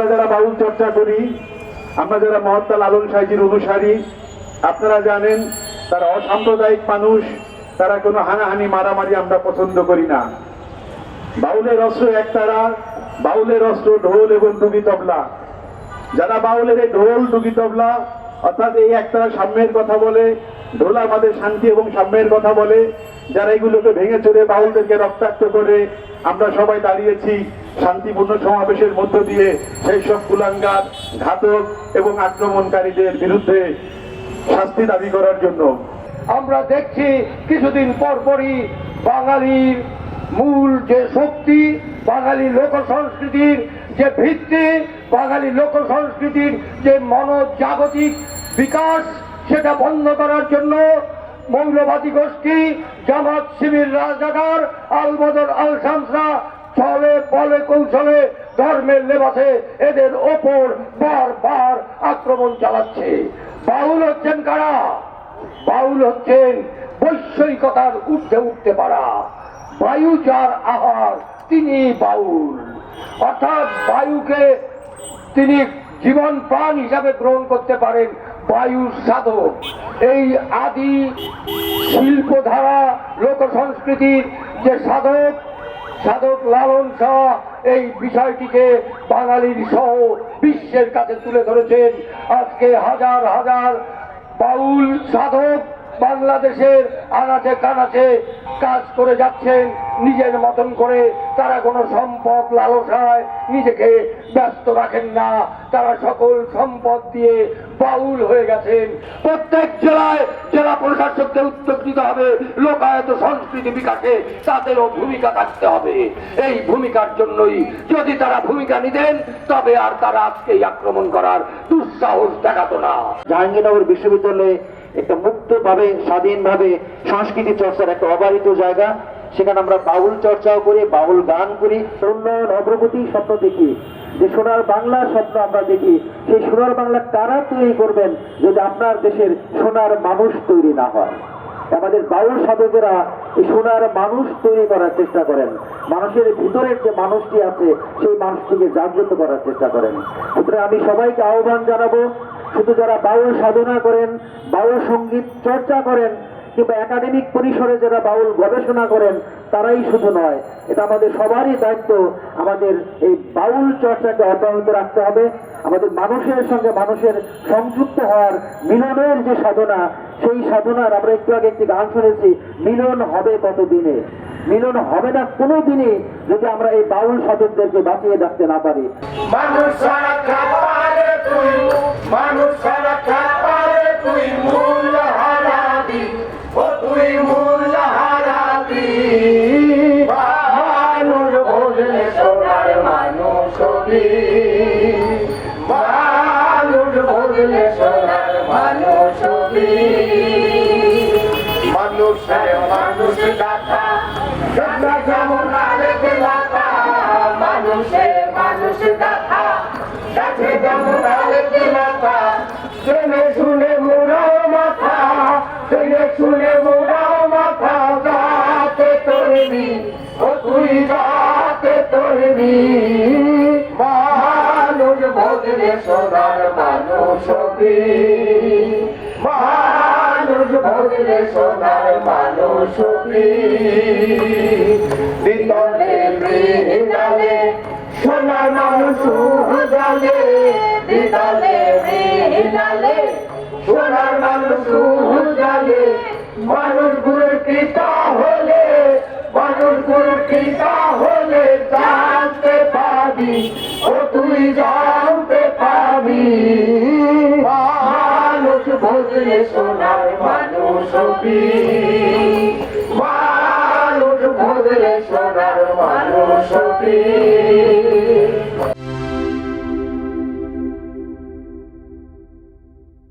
আমরা যারা বাউল চর্চা করি, আমরা যারা মহাত্মা লালন সাহেজির অনুসারী, আপনারা জানেন, তারা অসাম্প্রদায়িক মানুষ, তারা কোনো হানাহানি, মারামারি আমরা পছন্দ করি না। বাউলের অস্ত্র একতারা, বাউলের অস্ত্র ঢোল এবং ডুগি তবলা। যারা বাউলের এই ঢোল, ডুগি তবলা, অর্থাৎ এই একতারা সাম্যের কথা বলে ঢোল আমাদের শান্তি এবং সাম্যের কথা বলে, যারা এগুলোকে ভেঙে চড়ে বাউলদেরকে রক্তাক্ত করে আমরা সবাই দাঁড়িয়েছি শান্তিপূর্ণ সমাবেশের মধ্য দিয়ে সেই সব কুলাঙ্গার, ঘাতক এবং আক্রমণকারীদের বিরুদ্ধে শাস্তি দাবি করার জন্য। আমরা দেখছি কিছুদিন পর পরই বাঙালির মূল যে শক্তি, বাঙালি লোক সংস্কৃতির যে ভিত্তি, বাঙালি লোক সংস্কৃতির যে মনোজাগতিক বিকাশ সেটা বন্ধ করার জন্য মৌলবাদী গোষ্ঠী, জামাত শিবির রাজাকার, আলবদর আল শামসা ছলে বলে কৌশলে ধর্মের লেবাসে এদের ওপর বারবার আক্রমণ চালাচ্ছে। বাউল হচ্ছেন কারা? বাউল হচ্ছেন বৈষয়িকতার ঊর্ধ্বে উঠতে পারা। বায়ু যার আহার, তিনি বাউল। অর্থাৎ বায়ুকে তিনি জীবন প্রাণ হিসাবে গ্রহণ করতে পারেন বায়ু সাধক। এই আদি শিল্পধারা লোক সংস্কৃতির যে সাধক সাধক লালন শাহ এই বিষয়টিকে বাঙালির সহ বিশ্বের কাছে তুলে ধরেছেন। আজকে হাজার হাজার বাউল সাধক বাংলাদেশের আনাচে কানাচে কাজ করে যাচ্ছেন, নিজের মতন করে তারা কোনো সম্পদ লালসায় নিজেকে ব্যস্ত রাখেন না। তারা সকল সম্পদ দিয়ে বাউল হয়ে গেছেন। প্রত্যেক জেলায় জেলা প্রশাসককে উদ্যোগ নিতে হবে। লোকায়ত সংস্কৃতি বিকাশে তাদেরও ভূমিকা থাকতে হবে। এই ভূমিকার জন্যই যদি তারা ভূমিকা নিতেন, তবে আর তারা আজকেই আক্রমণ করার দুঃসাহস দেখাতো না। জাহাঙ্গীরনগর বিশ্ববিদ্যালয়ে একটা মুক্তভাবে, স্বাধীনভাবে সংস্কৃতি চর্চার একটা অবারিত জায়গা। সেখানে আমরা বাউল চর্চাও করি, বাউল গান করি। উন্নয়ন অগ্রগতি স্বপ্ন দেখি। যে সোনার বাংলার স্বপ্ন আমরা দেখি, সেই সোনার বাংলা কারা তৈরি করবেন যদি আপনার দেশের সোনার মানুষ তৈরি না হয়? আমাদের বাউল সাধকেরা এই সোনার মানুষ তৈরি করার চেষ্টা করেন। মানুষের ভিতরের যে মানুষটি আছে, সেই মানুষটিকে জাগ্রত করার চেষ্টা করেন। সুতরাং আমি সবাইকে আহ্বান জানাব শুধু যারা বাউল সাধনা করেন, বাউল সংগীত চর্চা করেন, কিংবা একাডেমিক পরিসরে যারা বাউল গবেষণা করেন, তারাই শুধু নয়, এটা আমাদের সবারই দায়িত্ব। আমাদের এই বাউল চর্চাকে অব্যাহত রাখতে হবে। আমাদের মানুষের সঙ্গে মানুষের সংযুক্ত হওয়ার মিলনের যে সাধনা, সেই সাধনার আমরা একটু আগে একটি গান শুনেছি, মিলন হবে কত দিনে মিলন হবে না কোনো দিনে যদি আমরা এই বাউল সাধকদেরকে বাঁচিয়ে রাখতে না পারি। মানুষ মানুষ সারা খাপারে তুই মূল হারাবি ও তুই মূল হারাবি। মানুষ ভোজনে সোনার লাতা জেনে মাথা, জেনে শুনে মুড়াও মাথা, যাতে তরবি ও তুই যাতে তরবি মানুষ ভোজনে সোনার মানুষ মানুষ বিতলে সোনার মানুষ জালে বিতলে মৃণালে সোনার মানুষ জালে মানুষ গুরুর কৃতা হলে, মানুষ গুরুর কৃতা হলে জানতে পাবি, ও তুই জানতে পাবি। মানুষ ভোজনে সোনার মানুষ হবি, মানুষ ভোজনে সোনার মানুষ হবি।